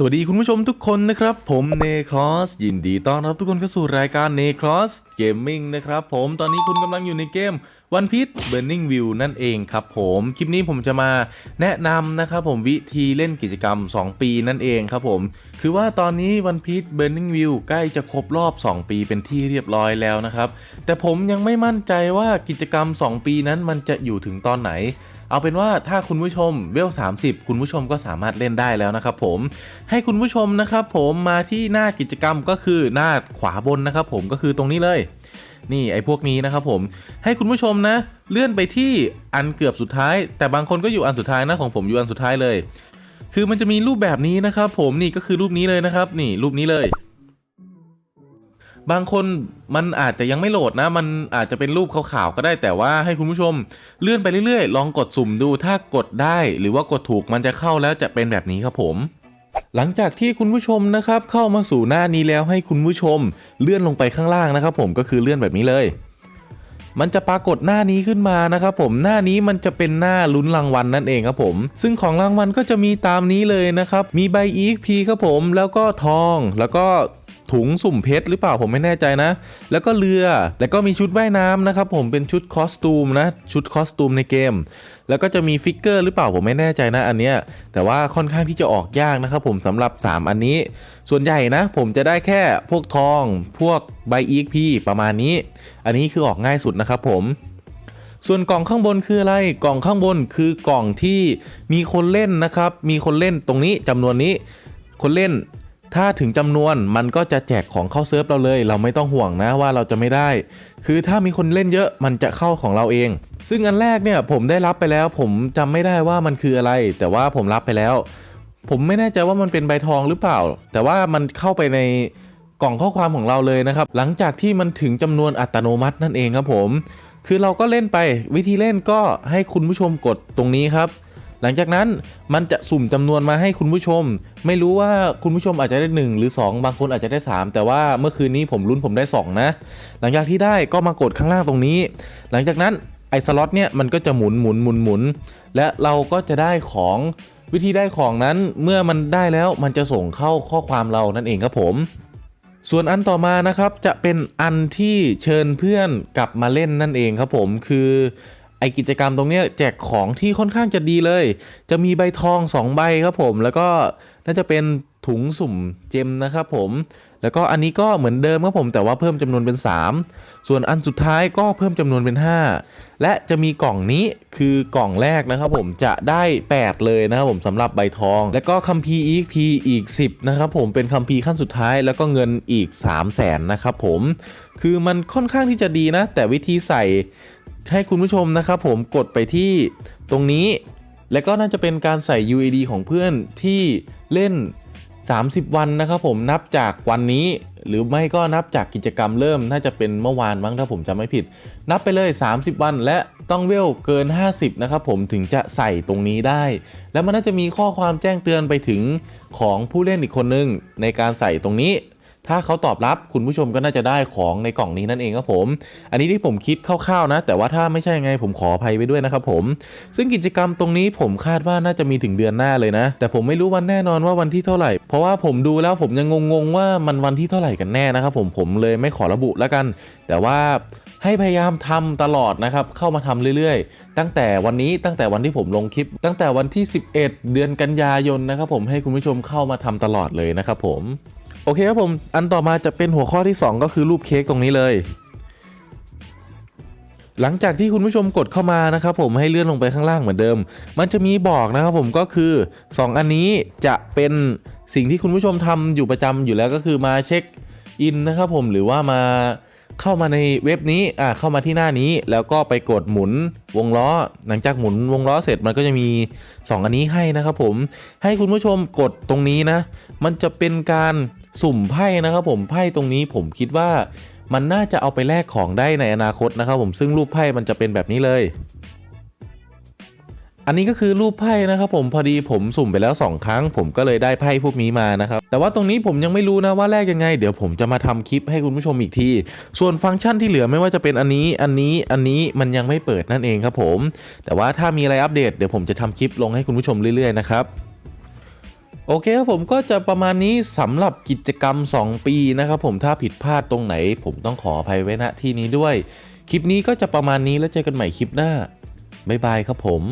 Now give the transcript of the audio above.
สวัสดีคุณผู้ชมทุกคนนะครับ ผมเนครอสยินดีต้อนรับทุกคนเข้าสู่รายการเนครอสเกมมิ่งนะครับผมตอนนี้คุณกำลังอยู่ในเกม One Piece Burning View นั่นเองครับผมคลิปนี้ผมจะมาแนะนำนะครับผมวิธีเล่นกิจกรรม 2 ปีนั่นเองครับผม คือว่าตอนนี้ One Piece Burning View ใกล้จะครบรอบ 2 ปีเป็นที่เรียบร้อยแล้วนะครับ แต่ผมยังไม่มั่นใจว่ากิจกรรม 2 ปีนั้นมันจะอยู่ถึงตอนไหน เอาเป็นว่าถ้าคุณผู้ชมเวล 30 คุณผู้ชมก็สามารถเล่นได้แล้วนะครับผมให้คุณผู้ชมนะครับผมมาที่หน้ากิจกรรมก็คือหน้าขวาบนนะครับผมก็คือตรงนี้เลย นี่ไอ้พวกนี้นะครับผมให้คุณผู้ชมนะ เลื่อนไปที่อันเกือบสุดท้าย แต่บางคนก็อยู่อันสุดท้ายนะของผมอยู่อันสุดท้ายเลย คือมันจะมีรูปแบบนี้นะครับผมนี่ก็คือรูปนี้เลยนะครับ นี่รูปนี้เลย บางคนมันอาจจะยังไม่โหลดนะ มันอาจจะเป็นรูปขาวๆก็ได้แต่ว่าให้คุณผู้ชมเลื่อนไปเรื่อยๆ ลองกดสุ่มดูถ้ากดได้ หรือว่ากดถูกมันจะเข้าแล้วจะเป็นแบบนี้ครับผมหลังจากที่คุณผู้ชมนะครับเข้ามาสู่หน้านี้แล้วให้คุณผู้ชมเลื่อนลงไปข้างล่างนะครับ ผมก็คือเลื่อนแบบนี้เลย มันจะปรากฏหน้านี้ขึ้นมานะครับ ผมหน้านี้มันจะเป็นหน้าลุ้นรางวัลนั่นเองครับผม ซึ่งของรางวัลก็จะมีตามนี้เลยนะครับ มีใบ EXP ครับผม แล้วก็ทองแล้วก็ ถุงสุ่มเพชรหรือเปล่าผมไม่แน่ใจนะ แล้วก็เรือ แล้วก็มีชุดว่ายน้ำนะครับผมเป็นชุดคอสตูมนะ ชุดคอสตูมในเกม แล้วก็จะมีฟิกเกอร์หรือเปล่าผมไม่แน่ใจนะอันเนี้ย แต่ว่าค่อนข้างที่จะออกยากนะครับผมสำหรับ 3 อันนี้ ส่วนใหญ่นะ ผมจะได้แค่พวกทอง พวกใบ EXP ประมาณนี้ อันนี้คือออกง่ายสุดนะครับผมส่วนกล่องข้างบนคืออะไร กล่องข้างบนคือกล่องที่มีคนเล่นนะครับ มีคนเล่นตรงนี้จำนวนนี้ คนเล่น ถ้าถึงจำนวนมันก็จะแจกของเข้าเซิร์ฟเราเลย เราไม่ต้องห่วงนะว่าเราจะไม่ได้ คือถ้ามีคนเล่นเยอะมันจะเข้าของเราเอง ซึ่งอันแรกเนี่ยผมได้รับไปแล้ว ผมจำไม่ได้ว่ามันคืออะไร แต่ว่าผมรับไปแล้ว ผมไม่แน่ใจว่ามันเป็นใบทองหรือเปล่า แต่ว่ามันเข้าไปในกล่องข้อความของเราเลยนะครับ หลังจากที่มันถึงจำนวนอัตโนมัตินั่นเองครับผม คือเราก็เล่นไปวิธีเล่นก็ให้คุณผู้ชมกดตรงนี้ครับ หลังจากนั้นมันจะสุ่มจำนวนมาให้คุณผู้ชม ไม่รู้ว่าคุณผู้ชมอาจจะได้ 1 หรือ 2 บางคนอาจจะได้ 3 แต่ว่าเมื่อคืนนี้ผมลุ้นผมได้ 2 นะ หลังจากที่ได้ก็มากดข้างล่างตรงนี้ หลังจากนั้นไอ้สล็อตเนี่ยมันก็จะหมุนหมุนหมุนหมุนและเราก็จะได้ของวิธีได้ของนั้นเมื่อมันได้แล้วมันจะส่งเข้าข้อความเรานั่นเองครับผม ส่วนอันต่อมานะครับจะเป็นอันที่เชิญเพื่อนกลับมาเล่นนั่นเองครับผมคือ ไอกิจกรรมตรงเนี้ยแจกของที่ค่อนข้างจะดีเลย จะมีใบทอง 2 ใบครับผม แล้วก็น่าจะเป็น ถุงสุ่มเจมนะครับผมแล้วก็อันนี้ก็เหมือนเดิมครับผมแต่ว่าเพิ่มจำนวนเป็น 3 ส่วนอันสุดท้ายก็เพิ่มจำนวนเป็น 5 และจะมีกล่องนี้คือกล่องแรกนะครับผมจะได้ 8 เลยนะครับผมสำหรับใบทอง แล้วก็คัมภีร์ EXP อีก 10นะครับผมเป็นคัมภีร์ขั้นสุดท้ายแล้วก็เงินอีก 3 0 0แสนนะครับผมคือมันค่อนข้างที่จะดีนะ แต่วิธีใส่ให้คุณผู้ชมนะครับผมกดไปที่ตรงนี้ แล้วก็น่าจะเป็นการใส่ UAD ของเพื่อนที่เล่น 30 วันนะครับผมนับจากวันนี้ หรือไม่ก็นับจากกิจกรรมเริ่มน่าจะเป็นเมื่อวานมั้งถ้าผมจำไม่ผิด นับไปเลย 30 วันและต้องเวลเกิน 50 นะครับผมถึงจะใส่ตรงนี้ได้ แล้วมันน่าจะมีข้อความแจ้งเตือนไปถึงของผู้เล่นอีกคนนึงในการใส่ตรงนี้ ถ้าเขาตอบรับคุณผู้ชมก็น่าจะได้ของในกล่องนี้นั่นเองครับผม อันนี้ที่ผมคิดคร่าวๆนะ แต่ว่าถ้าไม่ใช่ไงผมขออภัยไปด้วยนะครับผม ซึ่งกิจกรรมตรงนี้ผมคาดว่าน่าจะมีถึงเดือนหน้าเลยนะ แต่ผมไม่รู้วันแน่นอนว่าวันที่เท่าไหร่ เพราะว่าผมดูแล้วผมยังงงๆว่ามันวันที่เท่าไหร่กันแน่นะครับผมผมเลยไม่ขอระบุแล้วกัน แต่ว่าให้พยายามทำตลอดนะครับ เข้ามาทำเรื่อยๆ ตั้งแต่วันนี้ตั้งแต่วันที่ผมลงคลิป ตั้งแต่วันที่ 11 เดือนกันยายนนะครับผมให้คุณผู้ชมเข้ามาทำตลอดเลยนะครับผม โอเคครับผม อันต่อมาจะเป็นหัวข้อที่ 2 ก็คือรูปเค้กตรงนี้เลย หลังจากที่คุณผู้ชมกดเข้ามานะครับผมให้เลื่อนลงไปข้างล่างเหมือนเดิม มันจะมีบอกนะครับผมก็คือ 2 อันนี้จะเป็นสิ่งที่คุณผู้ชมทำอยู่ประจำอยู่แล้วก็คือมาเช็คอินนะครับผมหรือว่ามาเข้ามาในเว็บนี้อ่าเข้ามาที่หน้านี้ แล้วก็ไปกดหมุนวงล้อ หลังจากหมุนวงล้อเสร็จมันก็จะมี 2 อันนี้ให้นะครับผมให้คุณผู้ชมกดตรงนี้นะ มันจะเป็นการ สุ่มไพ่นะครับผมไพ่ตรงนี้ผมคิดว่ามันน่าจะเอาไปแลกของได้ในอนาคตนะครับผมซึ่งรูปไพ่มันจะเป็นแบบนี้เลย อันนี้ก็คือรูปไพ่นะครับผมพอดีผมสุ่มไปแล้ว 2 ครั้ง ผมก็เลยได้ไพ่พวกนี้มานะครับแต่ว่าตรงนี้ผมยังไม่รู้นะว่าแลกยังไง เดี๋ยวผมจะมาทำคลิปให้คุณผู้ชมอีกที ส่วนฟังก์ชันที่เหลือไม่ว่าจะเป็นอันนี้อันนี้อันนี้มันยังไม่เปิดนั่นเองครับผม แต่ว่าถ้ามีอะไรอัปเดตเดี๋ยวผมจะทำคลิปลงให้คุณผู้ชมเรื่อยๆนะครับ โอเคครับผมก็จะประมาณนี้สำหรับกิจกรรม 2 ปีนะครับผมถ้าผิดพลาดตรงไหน ผมต้องขออภัยไว้ณที่นี้ด้วย คลิปนี้ก็จะประมาณนี้แล้วเจอกันใหม่คลิปหน้าบ๊ายบายครับผม